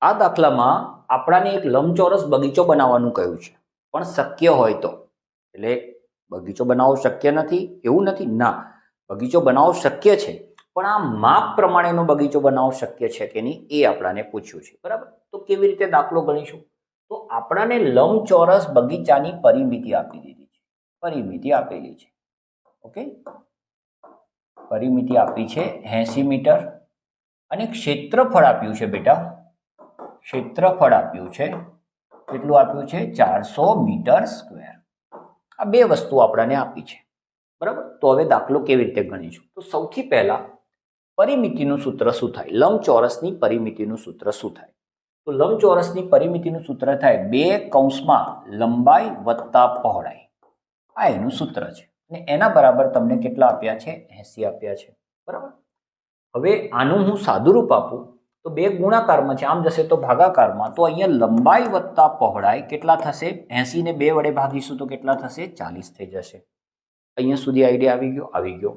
આ દાખલામાં આપણાને એક લંબચોરસ બગીચો બનાવવાનું કહ્યું છે. પણ શક્ય હોય તો. એટલે બગીચો બનાવવો શક્ય નથી, એવું નથી? ના. બગીચો બનાવવો શક્ય છે. પણ આ માપ પ્રમાણેનો બગીચો બનાવવો શક્ય છે કે નહીં, એ આપણાને પૂછ્યું છે. બરાબર? તો કેવી રીતે દાખલો ગણીશું? તો આપણાને લંબચોરસ બગીચાની પરિમિતિ આપી દીધી છે. પરિમિતિ આપેલી છે. ઓકે? પરિમિતિ આપી છે એંસી મીટર. અને ક્ષેત્રફળ આપ્યું છે બેટા ક્ષેત્રફળ આપ્યું છે. કેટલું આપ્યું છે? ચારસો મીટર સ્ક્વેર. આ બે વસ્તુ આપણાને આપી છે. બરાબર? તો હવે દાખલો કેવી રીતે ગણીશું? તો સૌથી પહેલાં પરિમિતિનું સૂત્ર શું થાય? લંબચોરસની પરિમિતિનું સૂત્ર શું થાય? તો લંબચોરસની પરિમિતિનું સૂત્ર થાય બે કૌંસમાં લંબાઈ વત્તા પહોળાઈ. આ એનું સૂત્ર છે. અને એના બરાબર તમને કેટલા આપ્યા છે? એસી આપ્યા છે. બરાબર? હવે આનું હું સાદુરૂપ આપું. તો બે ગુણાકારમાં છે. આમ જશે તો ભાગાકારમાં. તો અહીંયા લંબાઈ વત્તા પહોળાઈ કેટલા થશે? એંસીને બે વડે ભાગીશું તો કેટલા થશે? ચાલીસ થઈ જશે. અહીંયા સુધી આઈડિયા આવી ગયો? આવી ગયો.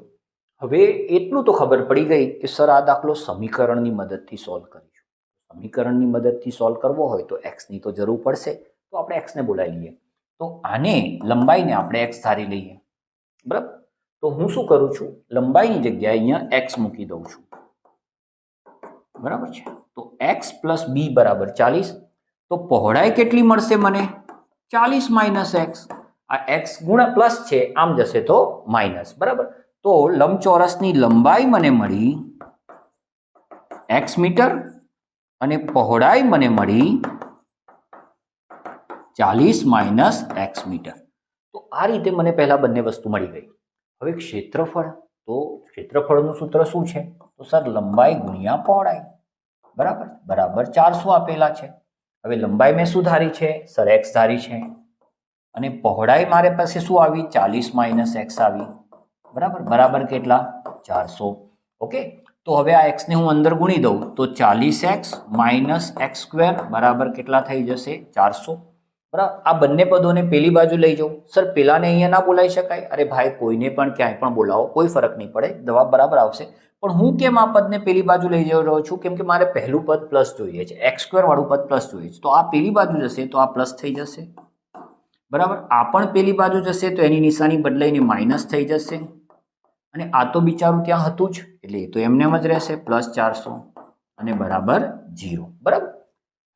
હવે એટલું તો ખબર પડી ગઈ કે સર આ દાખલો સમીકરણની મદદથી સોલ્વ કરીશું. સમીકરણની મદદથી સોલ્વ કરવો હોય તો એક્સની તો જરૂર પડશે. તો આપણે એક્સને બોલાવી લઈએ. તો આને લંબાઈને આપણે એક્સ ધારી લઈએ. બરાબર? તો હું શું કરું છું? લંબાઈની જગ્યાએ અહીંયા એક્સ મૂકી દઉં છું. બરાબર છે? તો એક્સ પ્લસ બી બરાબર ચાલીસ. તો પહોળાઈ કેટલી મળશે મને? ચાલીસ માઇનસ એક્સ આ એક્સ ગુણા પ્લસ છે, આમ જશે તો માઇનસ બરાબર? તો લંબચોરસની લંબાઈ મને મળી એક્સ મીટર અને પહોળાઈ મને મળી ચાલીસ માઇનસ એક્સ મીટર. તો આ રીતે મને પહેલાં બંને વસ્તુ મળી ગઈ. હવે ક્ષેત્રફળ. તો ક્ષેત્રફળનું સૂત્ર શું છે? તો સર, લંબાઈ ગુણ્યા પહોળાઈ. બરાબર? બરાબર ચારસો આપેલા છે. હવે લંબાઈ મેં શું ધારી છે, સર એક્સ ધારી છે. અને પહોળાઈ મારે પાસે શું આવી? ચાલીસ માઇનસ એક્સ આવી. બરાબર? બરાબર કેટલા? ચારસો. ઓકે? તો હવે આ એક્સને હું અંદર ગુણી દઉં. તો ચાલીસ એક્સ માઇનસ એક્સ સ્ક્વેર બરાબર કેટલા થઈ જશે? ચારસો. બરાબર? આ બંને પદોને પેલી બાજુ લઈ જાઉં સર, પેલાને અહીંયા ના બોલાવી શકાય? અરે ભાઈ, કોઈને પણ ક્યાંય પણ બોલાવો. કોઈ ફરક નહીં પડે. જવાબ બરાબર આવશે. પણ હું કેમ આ પદને પેલી બાજુ લઈ જઈ રહ્યો છું? કેમ કે મારે પહેલું પદ પ્લસ જોઈએ છે. એક્સ વાળું પદ પ્લસ જોઈએ છે. તો આ પેલી બાજુ જશે તો આ પ્લસ થઈ જશે. બરાબર? આ પણ પેલી બાજુ જશે તો એની નિશાની બદલાઈને માઇનસ થઈ જશે. અને આ તો બિચારું ત્યાં હતું જ. એટલે તો એમને એમ જ રહેશે. પ્લસ ચારસો. અને બરાબર જીરો બરાબર?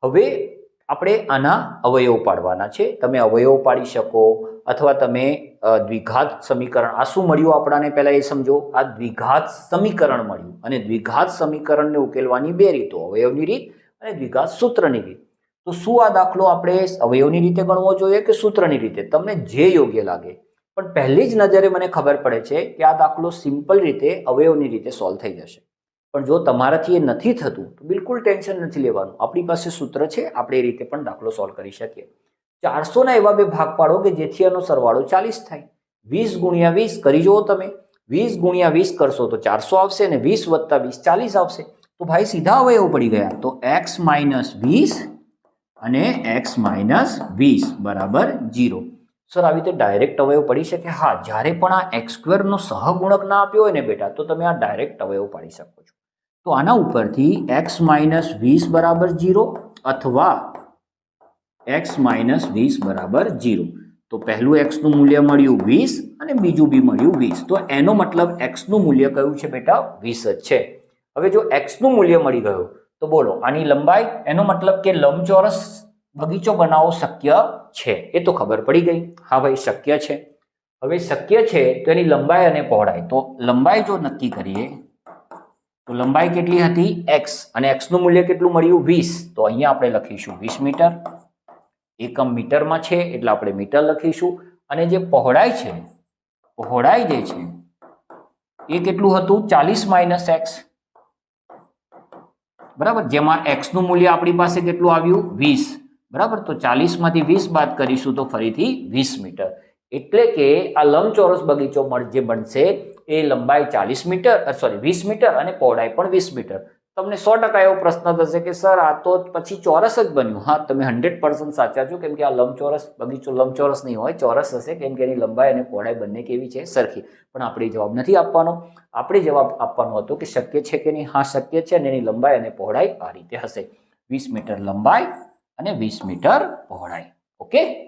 હવે આપણે આના અવયવ પાડવાના છે. તમે અવયવ પાડી શકો અથવા તમે દ્વિઘાત સમીકરણ આ શું મળ્યું આપણાને પહેલાં એ સમજો. આ દ્વિઘાત સમીકરણ મળ્યું અને દ્વિઘાત સમીકરણને ઉકેલવાની બે રીતો, અવયવની રીત અને દ્વિઘાત સૂત્રની રીત. તો શું આ દાખલો આપણે અવયવની રીતે ગણવો જોઈએ કે સૂત્રની રીતે? તમને જે યોગ્ય લાગે. પણ પહેલી જ નજરે મને ખબર પડે છે કે આ દાખલો સિમ્પલ રીતે અવયવની રીતે સોલ્વ થઈ જશે. પણ જો તમારાથી એ નથી થતું, તો બિલકુલ ટેન્શન નથી લેવાનું. આપણી પાસે સૂત્ર છે, આપણે એ રીતે પણ દાખલો સોલ્વ કરી શકીએ. ચારસોના એવા બે ભાગ પાડો કે જેથી આનો સરવાળો ચાલીસ થાય. વીસ ગુણ્યા વીસ કરી જુઓ તમે. વીસ ગુણ્યા વીસ કરશો તો ચારસો આવશે અને વીસ વત્તા વીસ ચાલીસ આવશે. તો ભાઈ સીધા અવયવ પડી ગયા. તો એક્સ માઇનસ વીસ અને એક્સ માઇનસ વીસ, બરાબર જીરો સર, આવી રીતે ડાયરેક્ટ અવયવ પડી શકે? હા, જ્યારે પણ આ એક્સ સ્ક્વેરનો સહગુણક ના આપ્યો હોય ને બેટા, તો તમે આ ડાયરેક્ટ અવયવ પાડી શકો છો. તો આના ઉપરથી એક્સ માઇનસ વીસ બરાબર જીરો અથવા એક્સ માઇનસ વીસ બરાબર જીરો તો પહેલું એક્સનું મૂલ્ય મળ્યું વીસ અને બીજું બી મળ્યું વીસ. તો એનો મતલબ એક્સનું મૂલ્ય કયું છે બેટા? વીસ જ છે. હવે જો એક્સનું મૂલ્ય મળી ગયું, તો બોલો, આની લંબાઈ, એનો મતલબ કે લંબચોરસ બગીચો બનાવવો શક્ય છે? એ તો ખબર પડી ગઈ. હા ભાઈ, શક્ય છે. હવે શક્ય છે તો એની લંબાઈ અને પહોળાઈ. તો લંબાઈ જો નક્કી કરીએ તો લંબાઈ કેટલી હતી? એક્સ અને એક્સનું મૂલ્ય કેટલું મળ્યું? વીસ. તો અહીંયા આપણે લખીશું વીસ મીટર. એકમ મીટરમાં છે, એટલે આપણે મીટર લખીશું. અને જે પહોળાઈ છે, પહોળાઈ જે છે, એ કેટલું હતું? ચાલીસ માઇનસ એક્સ. બરાબર? જેમાં એક્સનું મૂલ્ય આપણી પાસે કેટલું આવ્યું? વીસ. બરાબર? તો ચાલીસમાંથી વીસ બાદ કરીશું તો ફરીથી વીસ મીટર. એટલે કે આ લંબચોરસ બગીચો જે બનશે એ લંબાઈ ચાલીસ મીટર સોરી વીસ મીટર અને પહોળાઈ પણ વીસ મીટર. તમને સો ટકા એવો પ્રશ્ન થશે કે, સર, આ તો પછી ચોરસ જ બન્યું. હા, તમે હંડ્રેડ પર્સન્ટ સાચા છો, કેમ કે આ લંબચોરસ, બગીચો લંબચોરસ નહીં હોય, ચોરસ હશે, કેમ કે એની લંબાઈ અને પહોળાઈ બંને કેવી છે, સરખી. પણ આપણે જવાબ નથી આપવાનો. આપણે જવાબ આપવાનો હતો કે શક્ય છે કે નહીં? હા, શક્ય છે અને એની લંબાઈ અને પહોળાઈ આ રીતે હશે. વીસ મીટર લંબાઈ અને વીસ મીટર પહોળાઈ. ઓકે?